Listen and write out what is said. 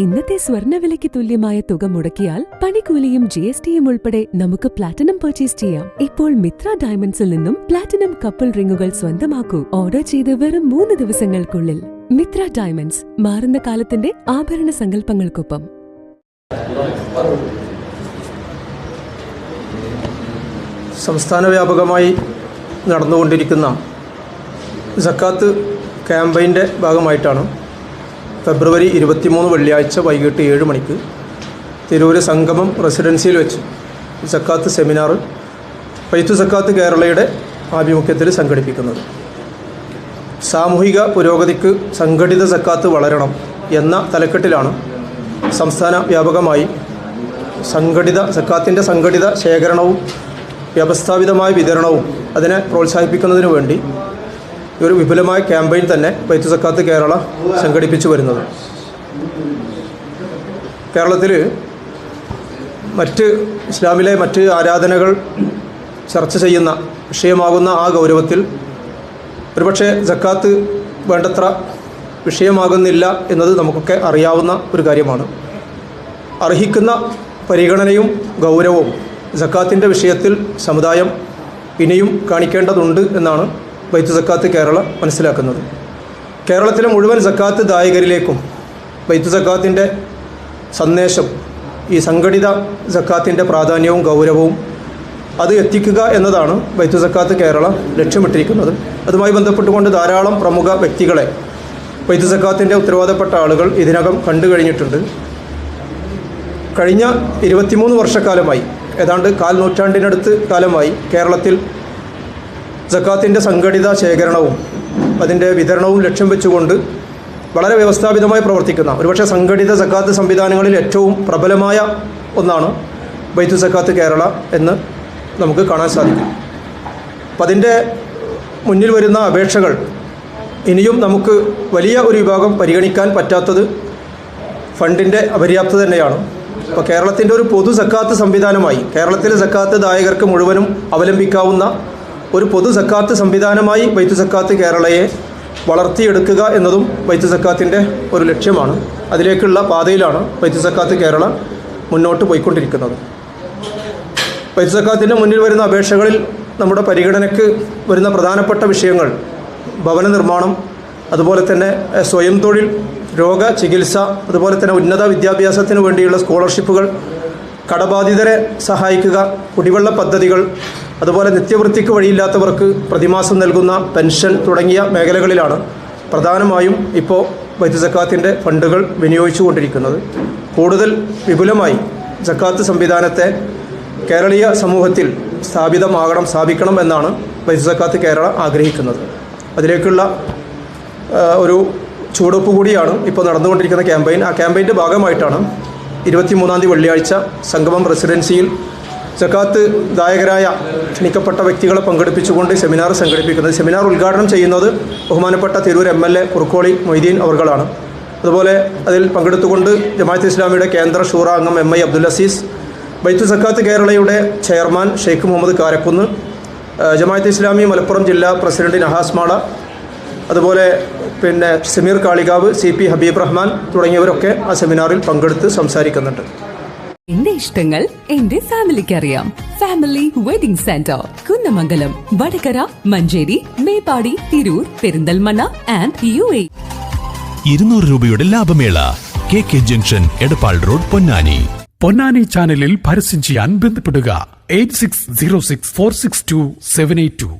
ഇന്നത്തെ സ്വർണവിലയ്ക്ക് തുല്യമായ തുക മുടക്കിയാൽ പണിക്കൂലിയും ജി എസ് ടിയും ഉൾപ്പെടെ നമുക്ക് പ്ലാറ്റിനം പർച്ചേസ് ചെയ്യാം. ഇപ്പോൾ മിത്ര ഡയമണ്ട്സിൽ നിന്നും പ്ലാറ്റിനം കപ്പിൾ റിങ്ങുകൾ സ്വന്തമാക്കൂ. ഓർഡർ ചെയ്ത് വെറും മൂന്ന് ദിവസങ്ങൾക്കുള്ളിൽ. മിത്ര ഡയമണ്ട്സ് മാറുന്ന കാലത്തിന്റെ ആഭരണ സങ്കല്പങ്ങൾക്കൊപ്പം. സംസ്ഥാന വ്യാപകമായി നടന്നുകൊണ്ടിരിക്കുന്ന സക്കാത്ത് ക്യാമ്പയിന്റെ ഭാഗമായിട്ടാണ് ഫെബ്രുവരി ഇരുപത്തിമൂന്ന് വെള്ളിയാഴ്ച വൈകിട്ട് ഏഴ് മണിക്ക് തിരൂര് സംഗമം റെസിഡൻസിയിൽ വെച്ച് സക്കാത്ത് സെമിനാർ പൈത്തു സക്കാത്ത് കേരളയുടെ ആഭിമുഖ്യത്തിൽ സംഘടിപ്പിക്കുന്നത്. സാമൂഹിക പുരോഗതിക്ക് സംഘടിത സക്കാത്ത് വളരണം എന്ന തലക്കെട്ടിലാണ് സംസ്ഥാന വ്യാപകമായി സംഘടിത സക്കാത്തിന്റെ സംഘടിത ശേഖരണവും വ്യവസ്ഥാപിതമായ വിതരണവും അതിനെ പ്രോത്സാഹിപ്പിക്കുന്നതിനു വേണ്ടി ഒരു വിപുലമായ ക്യാമ്പയിൻ തന്നെ വൈദ്യു സക്കാത്ത് കേരള സംഘടിപ്പിച്ചു വരുന്നത്. കേരളത്തിൽ മറ്റ് ഇസ്ലാമിലെ മറ്റ് ആരാധനകൾ ചർച്ച ചെയ്യുന്ന വിഷയമാകുന്ന ആ ഗൗരവത്തിൽ ഒരുപക്ഷെ ജക്കാത്ത് വേണ്ടത്ര വിഷയമാകുന്നില്ല എന്നത് നമുക്കൊക്കെ അറിയാവുന്ന ഒരു കാര്യമാണ്. അർഹിക്കുന്ന പരിഗണനയും ഗൗരവവും ജക്കാത്തിന്റെ വിഷയത്തിൽ സമുദായം ഇനിയും കാണിക്കേണ്ടതുണ്ട് എന്നാണ് വൈദ്യു സക്കാത്ത് കേരള മനസ്സിലാക്കുന്നത്. കേരളത്തിലെ മുഴുവൻ സക്കാത്ത് ദായകരിലേക്കും ബൈത്ത് സക്കാത്തിന്റെ സന്ദേശം ഈ സംഘടിത സക്കാത്തിന്റെ പ്രാധാന്യവും ഗൗരവവും അത് എത്തിക്കുക എന്നതാണ് ബൈത്തു സക്കാത്ത് കേരള ലക്ഷ്യമിട്ടിരിക്കുന്നത്. അതുമായി ബന്ധപ്പെട്ടുകൊണ്ട് ധാരാളം പ്രമുഖ വ്യക്തികളെ ബൈത്തു സക്കാത്തിന്റെ ഉത്തരവാദപ്പെട്ട ആളുകൾ ഇതിനകം കണ്ടു കഴിഞ്ഞിട്ടുണ്ട്. കഴിഞ്ഞ ഇരുപത്തിമൂന്ന് വർഷക്കാലമായി ഏതാണ്ട് കാൽ നൂറ്റാണ്ടിനടുത്ത് കാലമായി കേരളത്തിൽ സക്കാത്തിന്റെ സംഘടിത ശേഖരണവും അതിന്റെ വിതരണവും ലക്ഷ്യം വെച്ചുകൊണ്ട് വളരെ വ്യവസ്ഥാപിതമായി പ്രവർത്തിക്കുന്ന ഒരുപക്ഷെ സംഘടിത സക്കാത്ത് സംവിധാനങ്ങളിൽ ഏറ്റവും പ്രബലമായ ഒന്നാണ് ബൈത്തു സക്കാത്ത് കേരള എന്ന് നമുക്ക് കാണാൻ സാധിക്കും. അപ്പം അതിന്റെ മുന്നിൽ വരുന്ന അപേക്ഷകൾ ഇനിയും നമുക്ക് വലിയ ഒരു വിഭാഗം പരിഗണിക്കാൻ പറ്റാത്തത് ഫണ്ടിന്റെ അപര്യാപ്തത തന്നെയാണ്. അപ്പോൾ കേരളത്തിന്റെ ഒരു പൊതു സക്കാത്ത് സംവിധാനമായി കേരളത്തിലെ സക്കാത്ത് ദായകർക്ക് മുഴുവനും അവലംബിക്കാവുന്ന ഒരു പൊതു സക്കാത്ത് സംവിധാനമായി വൈത്തു സക്കാത്ത് കേരളയെ വളർത്തിയെടുക്കുക എന്നതും വൈത്തു സക്കാത്തിന്റെ ഒരു ലക്ഷ്യമാണ്. അതിലേക്കുള്ള പാതയിലാണ് വൈത്തു സക്കാത്ത് കേരള മുന്നോട്ട് പോയിക്കൊണ്ടിരിക്കുന്നത്. വൈത്തു സക്കാത്തിന്റെ മുന്നിൽ വരുന്ന അപേക്ഷകളിൽ നമ്മുടെ പരിഗണനയ്ക്ക് വരുന്ന പ്രധാനപ്പെട്ട വിഷയങ്ങൾ ഭവന നിർമ്മാണം അതുപോലെ തന്നെ സ്വയം തൊഴിൽ രോഗ ചികിത്സ അതുപോലെ തന്നെ ഉന്നത വിദ്യാഭ്യാസത്തിന് വേണ്ടിയുള്ള സ്കോളർഷിപ്പുകൾ കടബാധിതരെ സഹായിക്കുക കുടിവെള്ള പദ്ധതികൾ അതുപോലെ നിത്യവൃത്തിക്ക് വഴിയില്ലാത്തവർക്ക് പ്രതിമാസം നൽകുന്ന പെൻഷൻ തുടങ്ങിയ മേഖലകളിലാണ് പ്രധാനമായും ഇപ്പോൾ വൈദ്യുസക്കാത്തിന്റെ ഫണ്ടുകൾ വിനിയോഗിച്ചു കൊണ്ടിരിക്കുന്നത് കൂടുതൽ വിപുലമായി ജക്കാത്ത് സംവിധാനത്തെ കേരളീയ സമൂഹത്തിൽ സ്ഥാപിതമാകണം സ്ഥാപിക്കണം എന്നാണ് വൈദ്യുസക്കാത്ത് കേരള ആഗ്രഹിക്കുന്നത്. അതിലേക്കുള്ള ഒരു ചുവടുവെപ്പ് കൂടിയാണ് ഇപ്പോൾ നടന്നുകൊണ്ടിരിക്കുന്ന ക്യാമ്പയിൻ. ആ ക്യാമ്പയിന്റെ ഭാഗമായിട്ടാണ് ഇരുപത്തിമൂന്നാം തീയതി വെള്ളിയാഴ്ച സംഗമം റെസിഡൻസിയിൽ ജക്കാത്ത് ദായകരായ ക്ഷണിക്കപ്പെട്ട വ്യക്തികളെ പങ്കെടുപ്പിച്ചുകൊണ്ട് സെമിനാർ സംഘടിപ്പിക്കുന്നത്. സെമിനാർ ഉദ്ഘാടനം ചെയ്യുന്നത് ബഹുമാനപ്പെട്ട Tirur M L A Kurukkoli Moideen അവർകളാണ്. അതുപോലെ അതിൽ പങ്കെടുത്തുകൊണ്ട് ജമാഅത്ത് ഇസ്ലാമിയുടെ കേന്ദ്ര ഷൂറ അംഗം എം ഐ അബ്ദുൽ അസീസ് ബൈത്തു സക്കാത്ത് കേരളയുടെ ചെയർമാൻ ഷെയ്ഖ് മുഹമ്മദ് കാരക്കുന്ന് ജമാഅത്ത് ഇസ്ലാമി മലപ്പുറം ജില്ലാ പ്രസിഡന്റ് നഹാസ് മാള അതുപോലെ പിന്നെ സമീർ കാളികാവ് സി പി ഹബീബ് റഹ്മാൻ തുടങ്ങിയവരൊക്കെ ആ സെമിനാറിൽ പങ്കെടുത്ത് സംസാരിക്കുന്നുണ്ട്. എന്റെ ഇഷ്ടങ്ങൾ എന്റെ ഫാമിലിക്ക് അറിയാം family wedding centre Kunnamangalam Vadakara Manjeri Meppadi Tirur Perinthalmanna and U A. ഇരുന്നൂറ് രൂപയുടെ ലാഭമേള K K junction Edappal road Ponnani. Ponnani ചാനലിൽ പരസ്യം ചെയ്യാൻ ബന്ധപ്പെടുക. Eight six zero six four six two seven eight two.